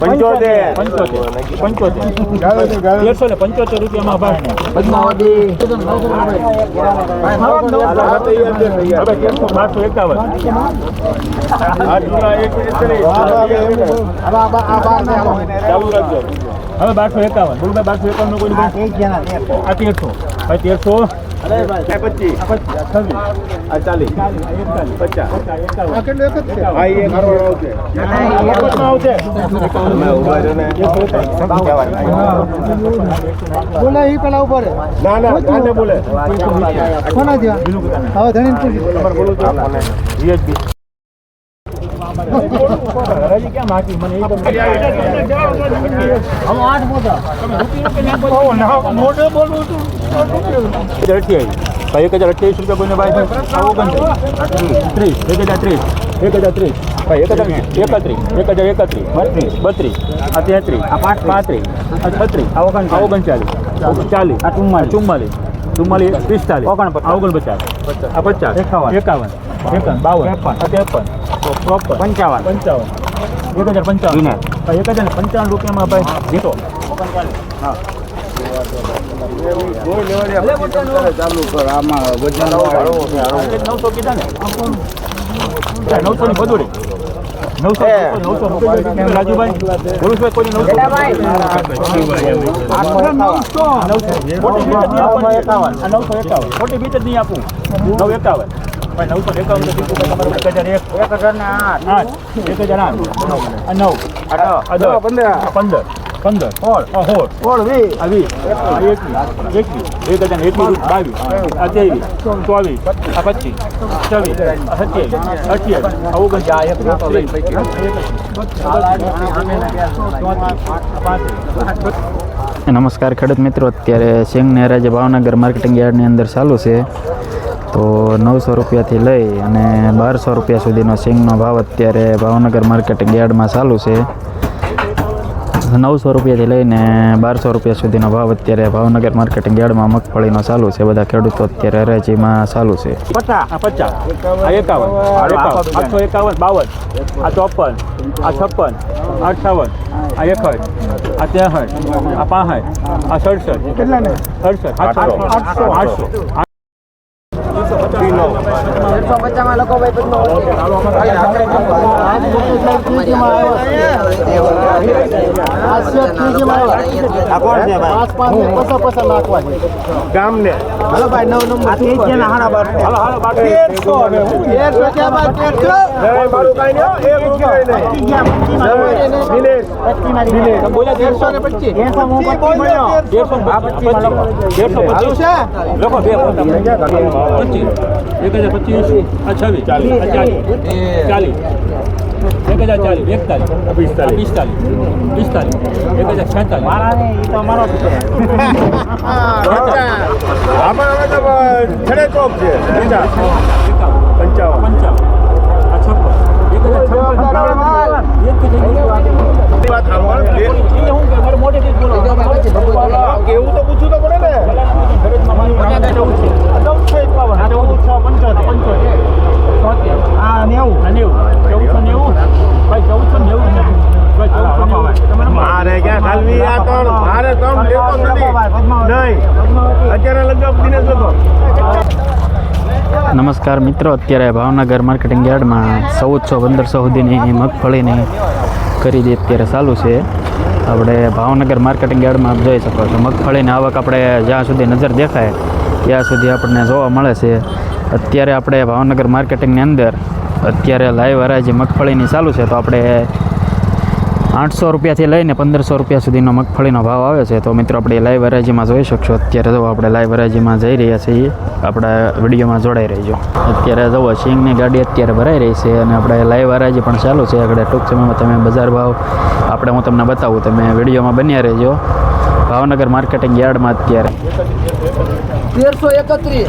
પંચોતેર. પંચોતેર. પંચોતેર. તેરસો ને પંચોતેર રૂપિયામાં ભાઈ પદ્માવતી. બારસો એકાવન. હવે બારસો એકાવન. બોલું બારસો એકાવન નો કોઈ આ તેરસો. ભાઈ તેરસો. એ બોલે પેલા ઊભો રે ના ના ના ના બોલે. કોના જ્યાં હવે ધણી પૂછી. તમારે બોલું. તો VHP. હરાજી ક્યાં માગી? મને એ ગમે. હજાર અઠ્યાવીસ. ભાઈ એક હજાર અઠ્યાવીસ રૂપિયા કોઈને ભાઈ છે? આ ઓગણત્રીસ. ત્રીસ. એક હજાર ત્રીસ. એક હજાર ત્રીસ. ભાઈ એક હજાર એકત્રીસ. એક હજાર એકત્રીસ. બત્રીસ. બત્રીસ. આ તેત્રીસ. આ પાંચ પાંત્રીસ. આ છત્રીસ. આ ઓગણ આ ઓગણચાલીસ. ચાલીસ. આ ચુમ્માલીસ. ચુમ્માલીસ. ચુમ્માલીસ પિસ્તાલીસ. ઓગણપચાસ. ઓગણપચાસ. આ પચાસ. એકાવન. એકાવન. એકાવન બાવન. ત્રેપન. ચોપન પંચાવન. પંચાવન. એક હજાર પંચાવન એક હજાર પંચાવન રૂપિયામાં ભાઈ. જીતો. હા. નવસો કીધા ને નવસો ની બધું નવસો નવસો રાજુભાઈ? ગુરુભાઈ કોઈ નવસો? નવસો એકાવન. ખોટી બીજ જ નહીં આપું. નવ એકાવન. ભાઈ નવસો એકાવન તો કીધું ભાઈ તમારું એક હજાર એક એક હજાર ને આઠ આઠ એક હજાર આઠ આ નવ આ આ દસ પંદર આ પંદર પંદર સોળ આ સોળ સોળ વીસ આ વીસ આ એકવીસ એકવીસ એક હજાર ને એકવીસ બાવીસ આ ત્રેવીસ ચોવીસ આ પચીસ છવ્વીસ આ સત્યાવીસ અઠ્યાવીસ આ ઓગણચાલીસ આ ત્રીસ, નમસ્કાર ખેડૂત મિત્રો અત્યારે સિંગને હરાજી ભાવનગર માર્કેટિંગ યાર્ડની અંદર ચાલુ છે. તો નવસો રૂપિયાથી લઈ અને બારસો રૂપિયા સુધીનો સિંગનો ભાવ અત્યારે ભાવનગર માર્કેટિંગ ગેડમાં ચાલુ છે. નવસો રૂપિયાથી લઈને બારસો રૂપિયા સુધીનો ભાવ અત્યારે ભાવનગર માર્કેટિંગ ગેડમાં મગફળીનો ચાલુ છે. બધા ખેડૂતો અત્યારે હરાજીમાં ચાલુ છે. પચાસ આ પચાસ આ એકાવન આ એકાવન આઠસો એકાવન બાવન આ ચોપન આ છપ્પન અઠાવન આ એકસઠ આ ત્રેસઠ આ પાસઠ આ સડસઠ કેટલા સડસઠ આઠસો આઠસો. આઠસો આ કોણ છે ભાઈ પાંચ પાંચ ને પચાસ પચાસ નાખવા છે ગામ ને હાલો ભાઈ નવ નંબર. આ તે છે ને હારા બાર હાલો હાલો બાકી તેરસો ને એક રૂપિયામાં તેરસો મારું કઈ નહીં હો, એક રૂપિયો બોલ્યા તેરસો ને પચીસ. તેરસો ને પચીસ તેરસો. પચીસ બે પચીસ. એક હજાર પચીસ. ચાલીસ. ચાલીસ. એક હજાર ચાલીસ એકતાલીસ. પિસ્તાલીસ. પિસ્તાલીસ. પિસ્તાલીસ એક હજાર છેતાલીસ. આમાં હવે તો છડે ચોક છે. પંચાવન. પંચાવન. આ છપ્પન. એક હજાર છપ્પન. એવું તો પૂછવું તો પડે ને? ફરજમાં મારું નામ ચૌદ છે ચૌદસો એકાવન આ ચૌદ છ પંચોતેર પંચોતેર છોતેર આ નેવું આ નેવું ચૌદસો નેવું ભાઈ ચૌદસો નેવું મારે ક્યાં ખાલવી આ ત્રણ મારે ત્રણ લેતો નથી નહીં અત્યારે લગભગ દિનેશ લગો નમસ્કાર મિત્રો અત્યારે ભાવનગર માર્કેટિંગ યાર્ડમાં ચૌદસો પંદરસો સુધીની મગફળીની ખરીદી અત્યારે ચાલુ છે. આપણે ભાવનગર માર્કેટિંગ યાર્ડમાં આપ જોઈ શકો છો. મગફળીની આવક આપણે જ્યાં સુધી નજર દેખાય ત્યાં સુધી આપણને જોવા મળે છે. અત્યારે આપણે ભાવનગર માર્કેટિંગની અંદર અત્યારે લાઈવ હરાજી મગફળીની ચાલુ છે, તો આપણે આઠસો રૂપિયાથી લઈને પંદરસો રૂપિયા સુધીનો મગફળીનો ભાવ આવે છે. તો મિત્રો, આપણે લાઈવ હરાજીમાં જોઈ શકશો. અત્યારે જો આપણે લાઈવ હરાજીમાં જઈ રહ્યા છીએ, આપણા વિડીયોમાં જોડાઈ રહીજો. અત્યારે જુઓ સિંગની ગાડી અત્યારે ભરાઈ રહી છે અને આપણે લાઈવ હરાજી પણ ચાલુ છે. આગળ ટૂંક સમયમાં તમે બજાર ભાવ આપણે હું તમને બતાવું, તમે વિડીયોમાં બન્યા રહેજો. ભાવનગર માર્કેટિંગ યાર્ડમાં અત્યારે. તેરસો એકત્રીસ.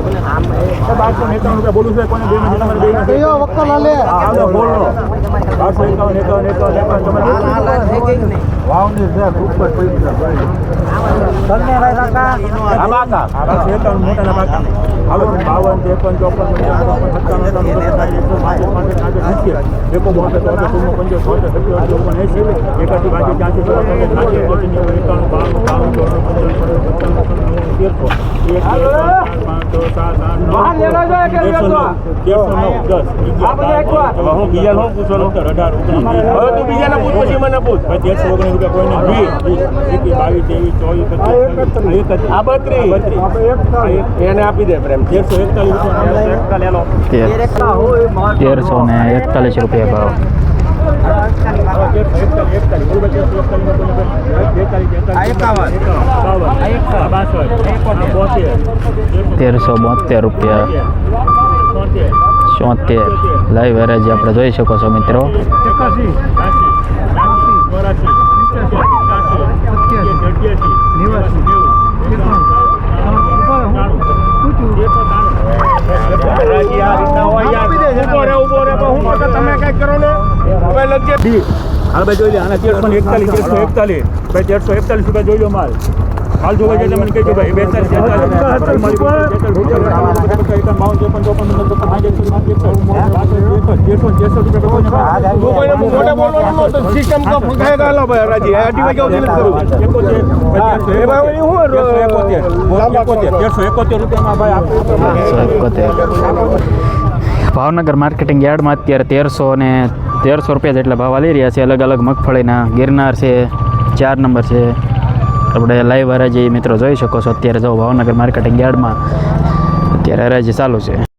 બારસો ને એકાવન રૂપિયા બોલું છે કોને બે બોલો બારસો એકાવન એકાવન એકાવન એકાવન તમારે વાવની છે હાલો બાવન ત્રેપન ચોપન એકો બોતેર તોતેર ચુમ્મો પંચો છોતેર સત્યોતેર ચોપન એસી એકાસી બાસી ત્યાંસી ચોરાસી સાત આઠ અગિયાર બાર હું બીજા શું પૂછવાનું? સત્તર અઢાર હવે તું બીજાને પૂછ પછી મને પૂછ. પછી તેરસો ઓગણીસ રૂપિયા કોઈને વીસ બાવીસ ત્રેવીસ ચોવીસ પચીસ એક આ બત્રીસ. એને આપી દે પ્રેમ. તેરસો એકતાલીસ રૂપિયા. તેરસો ને એકતાલીસ રૂપિયા ભાવ. તેરસો બોતેર રૂપિયા. ચોતેર. લાઈવ વેરાજી આપણે જોઈ શકો છો મિત્રો હરાજી આ રીતના હોય યાર ઊભો રે ઊભો રે પણ હું કહું તમે કંઈક કરો ને હવે હાલ ભાઈ જોઈ લે આના તેરસો ને એકતાલીસ તેરસો એકતાલીસ. ભાઈ તેરસો એકતાલીસ રૂપિયા જોઈ લો માલ. હાલ જોવા જાય મને કહેજો ભાઈ બેતાલીસ તેરસો એકોતેર. રૂપિયામાં ભાઈ ભાવનગર માર્કેટિંગ યાર્ડમાં અત્યારે તેરસો ને તેરસો રૂપિયા જેટલા ભાવ આવી રહ્યા છે. અલગ અલગ મગફળીના ગિરનાર છે, ચાર નંબર છે. આપણે લાઈવ હરાજી મિત્રો જોઈ શકો છો. અત્યારે જો ભાવનગર માર્કેટિંગ યાર્ડમાં અત્યારે હરાજી ચાલુ છે.